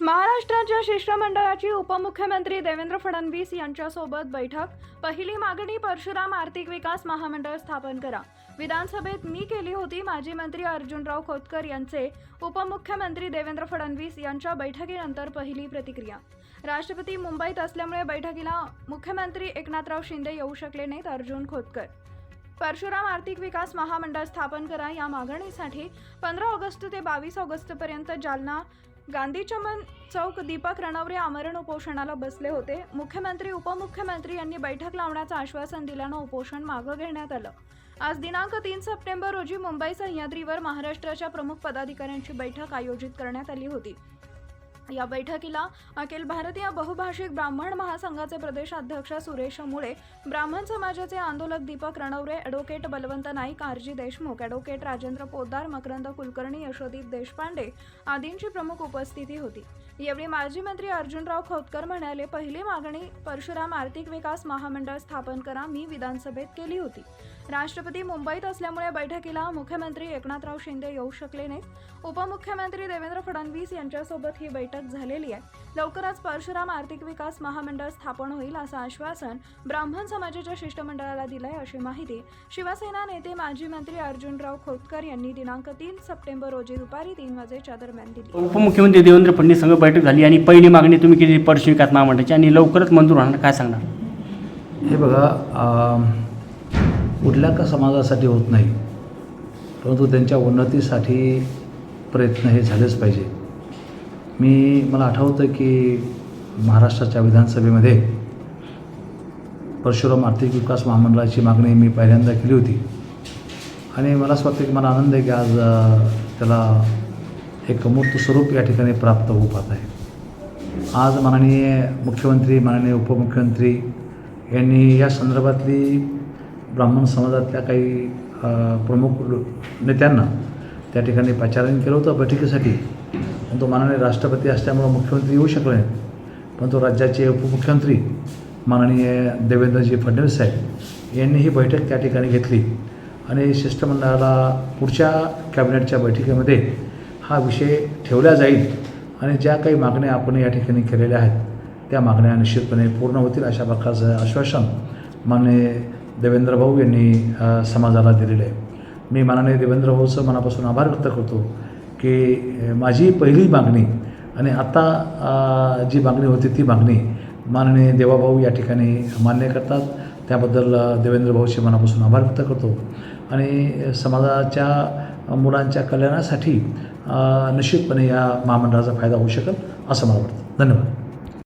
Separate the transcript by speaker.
Speaker 1: महाराष्ट्राच्या शिष्टमंडळाची उपमुख्यमंत्री देवेंद्र फडणवीस यांच्यासोबत बैठक. पहिली मागणी परशुराम आर्थिक विकास महामंडळ स्थापन करा. विधानसभेत मी केली होती माजी मंत्री अर्जुनराव खोतकर यांचे उपमुख्यमंत्री देवेंद्र फडणवीस यांच्या बैठकीनंतर पहिली प्रतिक्रिया. राष्ट्रपती मुंबईत असल्यामुळे बैठकीला मुख्यमंत्री एकनाथराव शिंदे येऊ शकले नाहीत अर्जुन खोतकर. परशुराम आर्थिक विकास महामंडळ स्थापन करा या मागणीसाठी पंधरा ऑगस्ट ते बावीस ऑगस्टपर्यंत जालना गांधी चमन चौक दीपक रणवरे आमरण उपोषणाला बसले होते. मुख्यमंत्री उपमुख्यमंत्री यांनी बैठक लावण्याचं आश्वासन दिल्यानं उपोषण मागं घेण्यात आलं. आज दिनांक तीन सप्टेंबर रोजी मुंबई सह्याद्रीवर महाराष्ट्राच्या प्रमुख पदाधिकाऱ्यांची बैठक आयोजित करण्यात आली होती. या बैठकीला अखिल भारतीय बहुभाषिक ब्राह्मण महासंघाचे प्रदेशाध्यक्ष सुरेश मुळे ब्राह्मण समाजाचे आंदोलक Deepak Ranaware advocate Balwant Naik R G Deshmukh advocate Rajendra Poddar Makarand Kulkarni Yashodeep Deshpande आदींची प्रमुख उपस्थिती होती. यावेळी माजी मंत्री अर्जुनराव खोतकर म्हणाले पहिली मागणी परशुराम आर्थिक विकास महामंडळ स्थापन करा मी विधानसभेत केली होती. राष्ट्रपती मुंबईत असल्यामुळे बैठकीला मुख्यमंत्री एकनाथराव शिंदे येऊ शकले नाहीत. उपमुख्यमंत्री देवेंद्र फडणवीस यांच्यासोबत ही बैठक झालेली आहे. लवकरच परशुराम आर्थिक विकास महामंडळ स्थापन होईल असं आश्वासन ब्राह्मण समाजाच्या शिष्टमंडळाला दिलंय अशी माहिती शिवसेना नेते माजी मंत्री अर्जुनराव खोतकर यांनी दिनांक तीन सप्टेंबर रोजी दुपारी तीन वाजेच्या दरम्यान दिली.
Speaker 2: उपमुख्यमंत्री देवेंद्र फडणवीस बैठक झाली आणि पहिली मागणी तुम्ही केली परशु विकास महामंडळाची आणि लवकरच मंजूर होणार काय सांगणार?
Speaker 3: हे बघा कुठल्या का समाजासाठी होत नाही परंतु त्यांच्या उन्नतीसाठी प्रयत्न हे झालेच पाहिजे. मी मला आठवतं की महाराष्ट्राच्या विधानसभेमध्ये परशुराम आर्थिक विकास महामंडळाची मागणी मी पहिल्यांदा केली होती. आणि मला असं वाटतं की मला आनंद आहे की आज त्याला एक मूर्त स्वरूप या ठिकाणी प्राप्त होऊ पाहत आहे. आज माननीय मुख्यमंत्री माननीय उपमुख्यमंत्री यांनी या संदर्भातली ब्राह्मण समाजातल्या काही प्रमुख नेत्यांना त्या ठिकाणी पाचारण केलं होतं. बैठकीसाठी पण तो माननीय राष्ट्रपती असल्यामुळं मुख्यमंत्री येऊ शकले पण तो राज्याचे उपमुख्यमंत्री माननीय देवेंद्रजी फडणवीस साहेब यांनी ही बैठक त्या ठिकाणी घेतली. आणि शिष्टमंडळाला पुढच्या कॅबिनेटच्या बैठकीमध्ये हा विषय ठेवला जाईल आणि ज्या काही मागण्या आपण या ठिकाणी केलेल्या आहेत त्या मागण्या निश्चितपणे पूर्ण होतील अशा प्रकारचं आश्वासन माननीय देवेंद्र भाऊ यांनी समाजाला दिलेलं आहे. मी माननीय देवेंद्र भाऊचं मनापासून आभार व्यक्त करतो की माझी पहिली मागणी आणि आता जी मागणी होती ती मागणी माननीय देवाभाऊ या ठिकाणी मान्य करतात. त्याबद्दल देवेंद्र भाऊचे मनापासून आभार व्यक्त करतो. आणि समाजाच्या मुलांच्या कल्याणासाठी निश्चितपणे या महामंडळाचा फायदा होऊ शकेल असं मला वाटतं. धन्यवाद.